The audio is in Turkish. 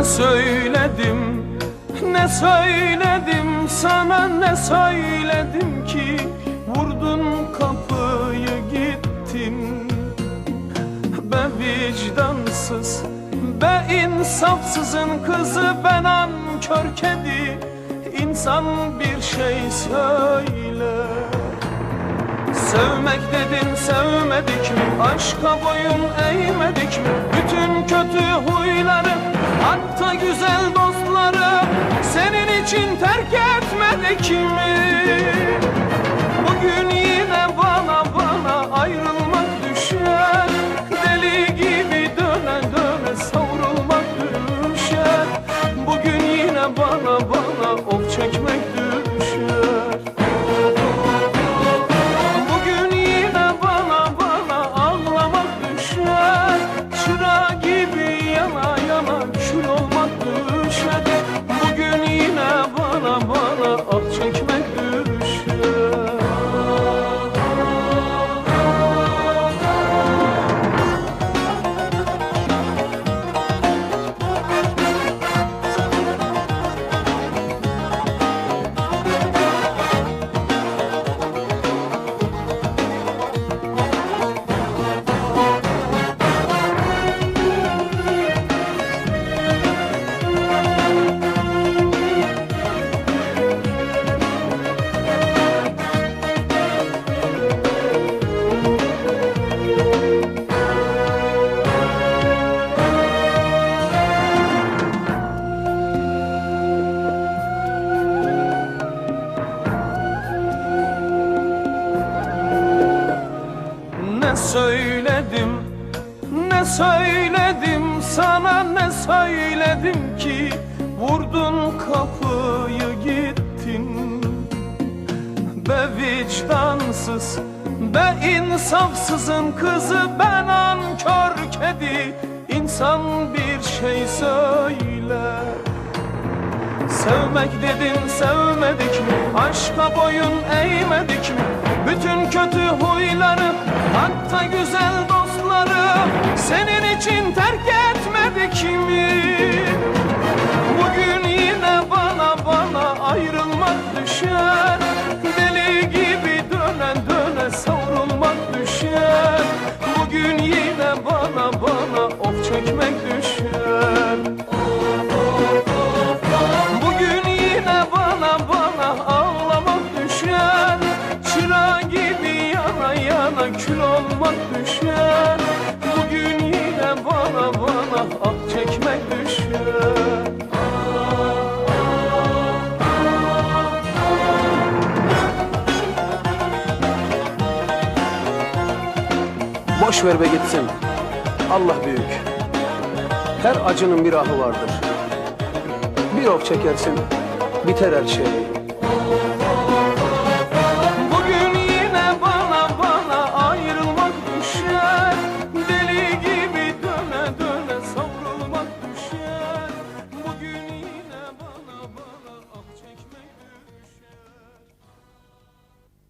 Ne söyledim, ne söyledim sana ne söyledim ki? Vurdun kapıyı gittin. Be vicdansız, be insafsızın kızı Ben ankör kedi, insan bir şey söyle. Sevmek dedin sevmedik mi? Aşka boyun eğmedik mi? Bütün kötü huyları Hatta güzel dostları Senin için terk etmedik mi? Bugün yine bana bana ayrılmak düşer Deli gibi döne döne savrulmak düşer Bugün yine bana bana of Ne söyledim, ne söyledim sana ne söyledim ki? Vurdun kapıyı gittin. Be vicdansız, be insafsızın kızı Ben ankör kedi, insan bir şey söyle. Sevmek dedin sevmedik mi? Aşka boyun eğmedik mi? Bütün kötü huyları hatta güzel dostları Senin için terk etmedik mi? Kül olmak düşer Bugün yine bana bana ah çekmek düşer Boş ver be gitsin. Allah büyük. Her acının bir ahı vardır. Bir ok çekersin, biter her şey.